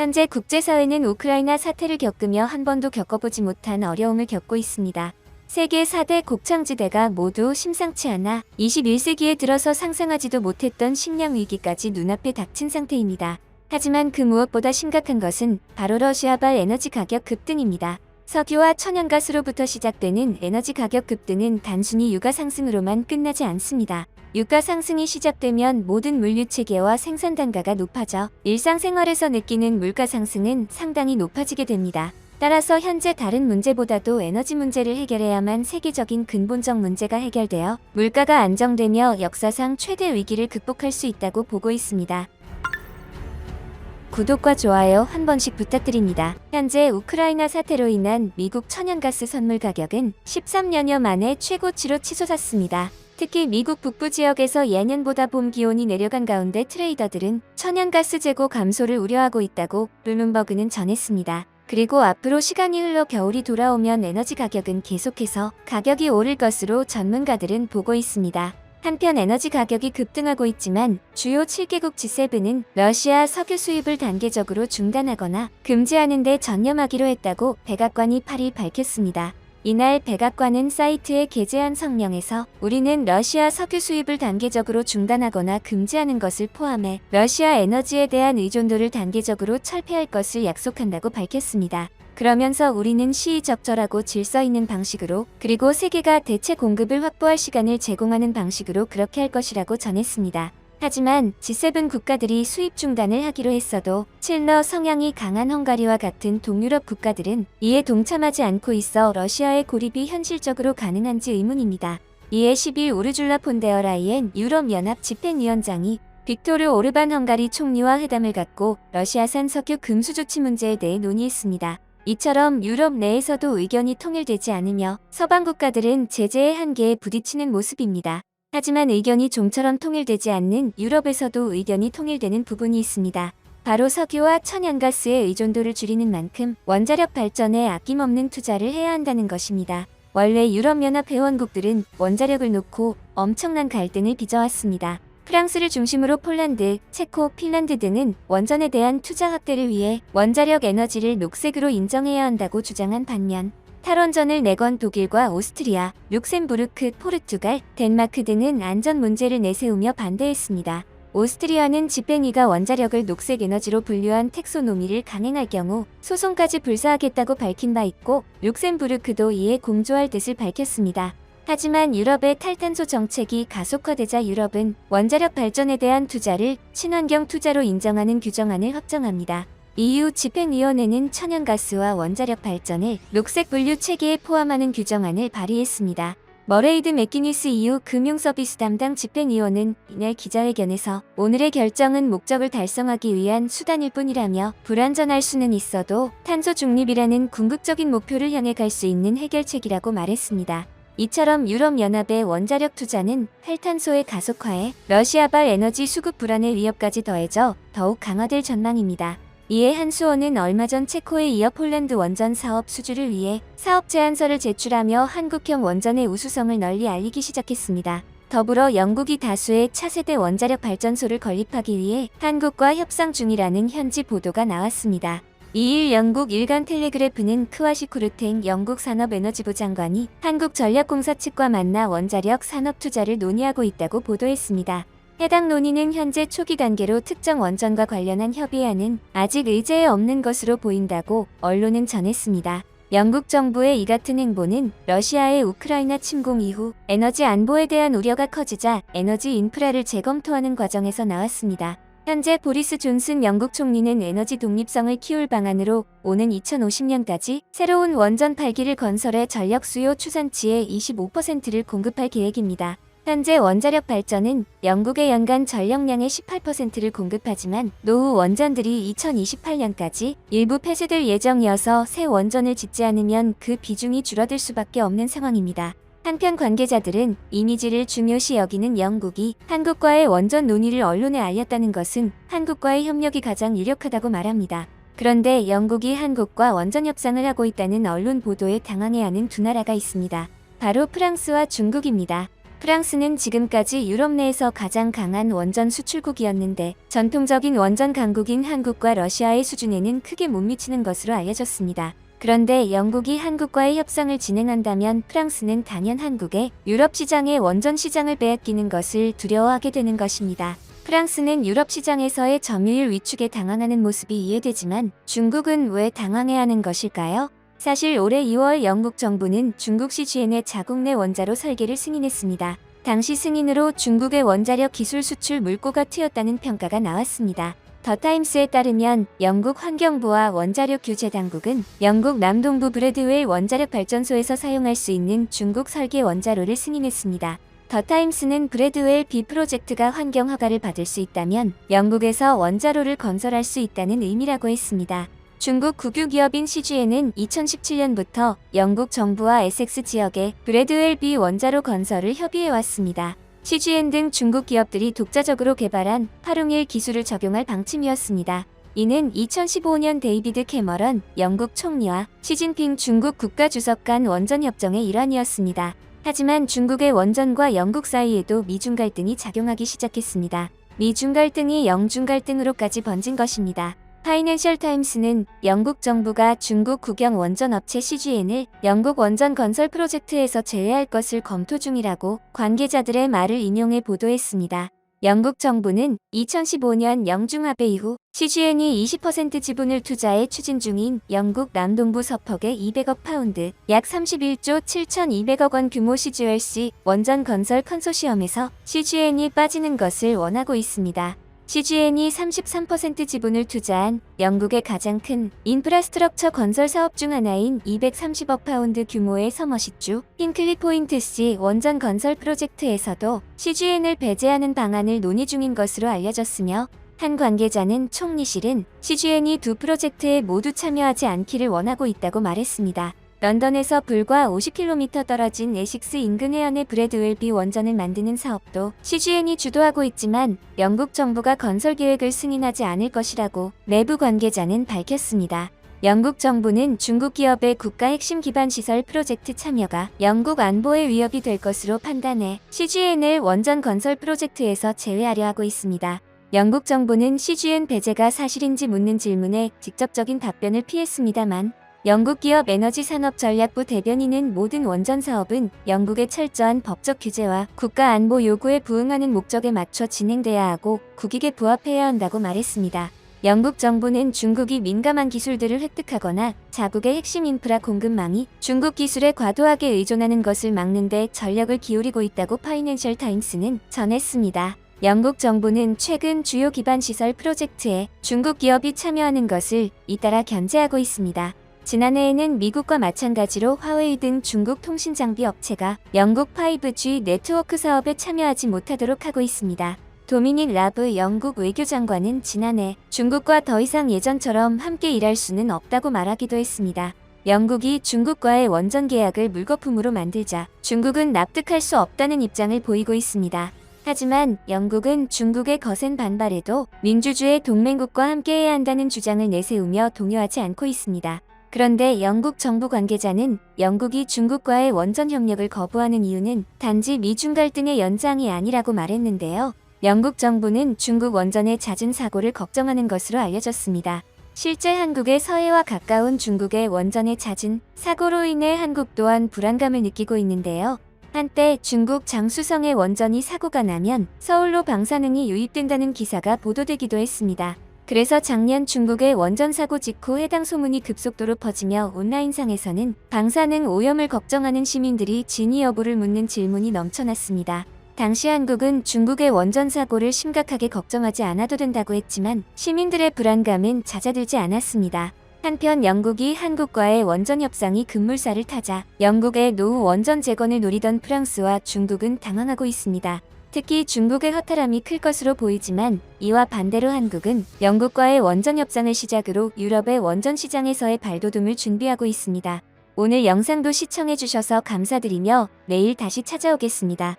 현재 국제사회는 우크라이나 사태를 겪으며 한 번도 겪어보지 못한 어려움을 겪고 있습니다. 세계 4대 곡창지대가 모두 심상치 않아 21세기에 들어서 상상하지도 못했던 식량 위기까지 눈앞에 닥친 상태입니다. 하지만 그 무엇보다 심각한 것은 바로 러시아발 에너지 가격 급등입니다. 석유와 천연가스로부터 시작되는 에너지 가격 급등은 단순히 유가 상승으로만 끝나지 않습니다. 유가 상승이 시작되면 모든 물류 체계와 생산 단가가 높아져 일상생활에서 느끼는 물가 상승은 상당히 높아지게 됩니다. 따라서 현재 다른 문제보다도 에너지 문제를 해결해야만 세계적인 근본적 문제가 해결되어 물가가 안정되며 역사상 최대 위기를 극복할 수 있다고 보고 있습니다. 구독과 좋아요 한 번씩 부탁드립니다. 현재 우크라이나 사태로 인한 미국 천연가스 선물 가격은 13년여 만에 최고치로 치솟았습니다. 특히 미국 북부 지역에서 예년보다 봄 기온이 내려간 가운데 트레이더들은 천연가스 재고 감소를 우려하고 있다고 블룸버그는 전했습니다. 그리고 앞으로 시간이 흘러 겨울이 돌아오면 에너지 가격은 계속해서 가격이 오를 것으로 전문가들은 보고 있습니다. 한편 에너지 가격이 급등하고 있지만 주요 7개국 G7은 러시아 석유 수입을 단계적으로 중단하거나 금지하는 데 전념하기로 했다고 백악관이 8일 밝혔습니다. 이날 백악관은 사이트에 게재한 성명에서 우리는 러시아 석유 수입을 단계적으로 중단하거나 금지하는 것을 포함해 러시아 에너지에 대한 의존도를 단계적으로 철폐할 것을 약속한다고 밝혔습니다. 그러면서 우리는 시의적절하고 질서 있는 방식으로 그리고 세계가 대체 공급을 확보할 시간을 제공하는 방식으로 그렇게 할 것이라고 전했습니다. 하지만 G7 국가들이 수입 중단을 하기로 했어도 칠러 성향이 강한 헝가리와 같은 동유럽 국가들은 이에 동참하지 않고 있어 러시아의 고립이 현실적으로 가능한지 의문입니다. 이에 10일 우르줄라 폰데어 라이엔 유럽연합 집행위원장이 빅토르 오르반 헝가리 총리와 회담을 갖고 러시아산 석유 금수 조치 문제에 대해 논의했습니다. 이처럼 유럽 내에서도 의견이 통일되지 않으며 서방 국가들은 제재의 한계에 부딪히는 모습입니다. 하지만 의견이 좀처럼 통일되지 않는 유럽에서도 의견이 통일되는 부분이 있습니다. 바로 석유와 천연가스의 의존도를 줄이는 만큼 원자력 발전에 아낌없는 투자를 해야 한다는 것입니다. 원래 유럽연합 회원국들은 원자력을 놓고 엄청난 갈등을 빚어왔습니다. 프랑스를 중심으로 폴란드, 체코, 핀란드 등은 원전에 대한 투자 확대를 위해 원자력 에너지를 녹색으로 인정해야 한다고 주장한 반면 탈원전을 내건 독일과 오스트리아, 룩셈부르크, 포르투갈, 덴마크 등은 안전 문제를 내세우며 반대했습니다. 오스트리아는 집행위가 원자력을 녹색 에너지로 분류한 텍소노미를 강행할 경우 소송까지 불사하겠다고 밝힌 바 있고 룩셈부르크도 이에 공조할 뜻을 밝혔습니다. 하지만 유럽의 탈탄소 정책이 가속화되자 유럽은 원자력 발전에 대한 투자를 친환경 투자로 인정하는 규정안을 확정합니다. EU 집행위원회는 천연가스와 원자력 발전을 녹색 분류 체계에 포함하는 규정안을 발의했습니다. 머레이드 맥기니스 EU 금융서비스 담당 집행위원은 이날 기자회견에서 오늘의 결정은 목적을 달성하기 위한 수단일 뿐이라며 불완전할 수는 있어도 탄소 중립이라는 궁극적인 목표를 향해 갈 수 있는 해결책이라고 말했습니다. 이처럼 유럽연합의 원자력 투자는 탈탄소의 가속화에 러시아발 에너지 수급 불안의 위협까지 더해져 더욱 강화될 전망입니다. 이에 한수원은 얼마 전 체코에 이어 폴란드 원전 사업 수주를 위해 사업 제안서를 제출하며 한국형 원전의 우수성을 널리 알리기 시작했습니다. 더불어 영국이 다수의 차세대 원자력 발전소를 건립하기 위해 한국과 협상 중이라는 현지 보도가 나왔습니다. 2일 영국 일간 텔레그래프는 크와시 쿠르탱 영국 산업에너지부 장관이 한국전력공사 측과 만나 원자력 산업 투자를 논의하고 있다고 보도했습니다. 해당 논의는 현재 초기 단계로 특정 원전과 관련한 협의안은 아직 의제에 없는 것으로 보인다고 언론은 전했습니다. 영국 정부의 이 같은 행보는 러시아의 우크라이나 침공 이후 에너지 안보에 대한 우려가 커지자 에너지 인프라를 재검토하는 과정에서 나왔습니다. 현재 보리스 존슨 영국 총리는 에너지 독립성을 키울 방안으로 오는 2050년까지 새로운 원전 8기를 건설해 전력 수요 추산치의 25%를 공급할 계획입니다. 현재 원자력 발전은 영국의 연간 전력량의 18%를 공급하지만 노후 원전들이 2028년까지 일부 폐쇄될 예정이어서 새 원전을 짓지 않으면 그 비중이 줄어들 수밖에 없는 상황입니다. 한편 관계자들은 이미지를 중요시 여기는 영국이 한국과의 원전 논의를 언론에 알렸다는 것은 한국과의 협력이 가장 유력하다고 말합니다. 그런데 영국이 한국과 원전 협상을 하고 있다는 언론 보도에 당황해하는 두 나라가 있습니다. 바로 프랑스와 중국입니다. 프랑스는 지금까지 유럽 내에서 가장 강한 원전 수출국이었는데 전통적인 원전 강국인 한국과 러시아의 수준에는 크게 못 미치는 것으로 알려졌습니다. 그런데 영국이 한국과의 협상을 진행한다면 프랑스는 단연 한국의 유럽 시장의 원전 시장을 빼앗기는 것을 두려워하게 되는 것입니다. 프랑스는 유럽 시장에서의 점유율 위축에 당황하는 모습이 이해되지만 중국은 왜 당황해야 하는 것일까요? 사실 올해 2월 영국 정부는 중국 CGN의 자국 내 원자로 설계를 승인했습니다. 당시 승인으로 중국의 원자력 기술 수출 물꼬가 트였다는 평가가 나왔습니다. 더 타임스에 따르면 영국 환경부와 원자력 규제 당국은 영국 남동부 브래드웰 원자력 발전소에서 사용할 수 있는 중국 설계 원자로를 승인했습니다. 더 타임스는 브래드웰 B 프로젝트가 환경 허가를 받을 수 있다면 영국에서 원자로를 건설할 수 있다는 의미라고 했습니다. 중국 국유 기업인 CGN은 2017년부터 영국 정부와 에섹스 지역의 브래드웰 B 원자로 건설을 협의해 왔습니다. CGN 등 중국 기업들이 독자적으로 개발한 파룽1 기술을 적용할 방침이었습니다. 이는 2015년 데이비드 캐머런 영국 총리와 시진핑 중국 국가주석 간 원전 협정의 일환이었습니다. 하지만 중국의 원전과 영국 사이에도 미중 갈등이 작용하기 시작했습니다. 미중 갈등이 영중 갈등으로까지 번진 것입니다. 파이낸셜 타임스는 영국 정부가 중국 국영 원전 업체 CGN을 영국 원전 건설 프로젝트에서 제외할 것을 검토 중이라고 관계자들의 말을 인용해 보도했습니다. 영국 정부는 2015년 영중합의 이후 CGN이 20% 지분을 투자해 추진 중인 영국 남동부 서퍽의 200억 파운드, 약 31조 7,200억 원 규모 CGLC 원전 건설 컨소시엄에서 CGN이 빠지는 것을 원하고 있습니다. CGN이 33% 지분을 투자한 영국의 가장 큰 인프라스트럭처 건설 사업 중 하나인 230억 파운드 규모의 서머시주 hinkley 포인트 C 원전 건설 프로젝트에서도 CGN을 배제하는 방안을 논의 중인 것으로 알려졌으며 한 관계자는 총리실은 CGN이 두 프로젝트에 모두 참여하지 않기를 원하고 있다고 말했습니다. 런던에서 불과 50km 떨어진 에식스 인근 해안의 브래드웰 비 원전을 만드는 사업도 CGN이 주도하고 있지만 영국 정부가 건설 계획을 승인하지 않을 것이라고 내부 관계자는 밝혔습니다. 영국 정부는 중국 기업의 국가 핵심 기반 시설 프로젝트 참여가 영국 안보에 위협이 될 것으로 판단해 CGN을 원전 건설 프로젝트에서 제외하려 하고 있습니다. 영국 정부는 CGN 배제가 사실인지 묻는 질문에 직접적인 답변을 피했습니다만 영국 기업 에너지 산업 전략부 대변인은 모든 원전 사업은 영국의 철저한 법적 규제와 국가 안보 요구에 부응하는 목적에 맞춰 진행돼야 하고 국익에 부합해야 한다고 말했습니다. 영국 정부는 중국이 민감한 기술들을 획득하거나 자국의 핵심 인프라 공급망이 중국 기술에 과도하게 의존하는 것을 막는 데 전력을 기울이고 있다고 파이낸셜 타임스는 전했습니다. 영국 정부는 최근 주요 기반 시설 프로젝트에 중국 기업이 참여하는 것을 잇따라 견제하고 있습니다. 지난해에는 미국과 마찬가지로 화웨이 등 중국 통신 장비 업체가 영국 5G 네트워크 사업에 참여하지 못하도록 하고 있습니다. 도미닉 라브 영국 외교장관은 지난해 중국과 더 이상 예전처럼 함께 일할 수는 없다고 말하기도 했습니다. 영국이 중국과의 원전 계약을 물거품으로 만들자 중국은 납득할 수 없다는 입장을 보이고 있습니다. 하지만 영국은 중국의 거센 반발에도 민주주의 동맹국과 함께해야 한다는 주장을 내세우며 동요하지 않고 있습니다. 그런데 영국 정부 관계자는 영국이 중국과의 원전 협력을 거부하는 이유는 단지 미중 갈등의 연장이 아니라고 말했는데요. 영국 정부는 중국 원전의 잦은 사고를 걱정하는 것으로 알려졌습니다. 실제 한국의 서해와 가까운 중국의 원전의 잦은 사고로 인해 한국 또한 불안감을 느끼고 있는데요. 한때 중국 장수성의 원전이 사고가 나면 서울로 방사능이 유입된다는 기사가 보도되기도 했습니다. 그래서 작년 중국의 원전 사고 직후 해당 소문이 급속도로 퍼지며 온라인상에서는 방사능 오염을 걱정하는 시민들이 진위 여부를 묻는 질문이 넘쳐났습니다. 당시 한국은 중국의 원전 사고를 심각하게 걱정하지 않아도 된다고 했지만 시민들의 불안감은 잦아들지 않았습니다. 한편 영국이 한국과의 원전 협상이 급물살을 타자 영국의 노후 원전 재건을 노리던 프랑스와 중국은 당황하고 있습니다. 특히 중국의 허탈함이 클 것으로 보이지만 이와 반대로 한국은 영국과의 원전 협상을 시작으로 유럽의 원전 시장에서의 발돋움을 준비하고 있습니다. 오늘 영상도 시청해주셔서 감사드리며 내일 다시 찾아오겠습니다.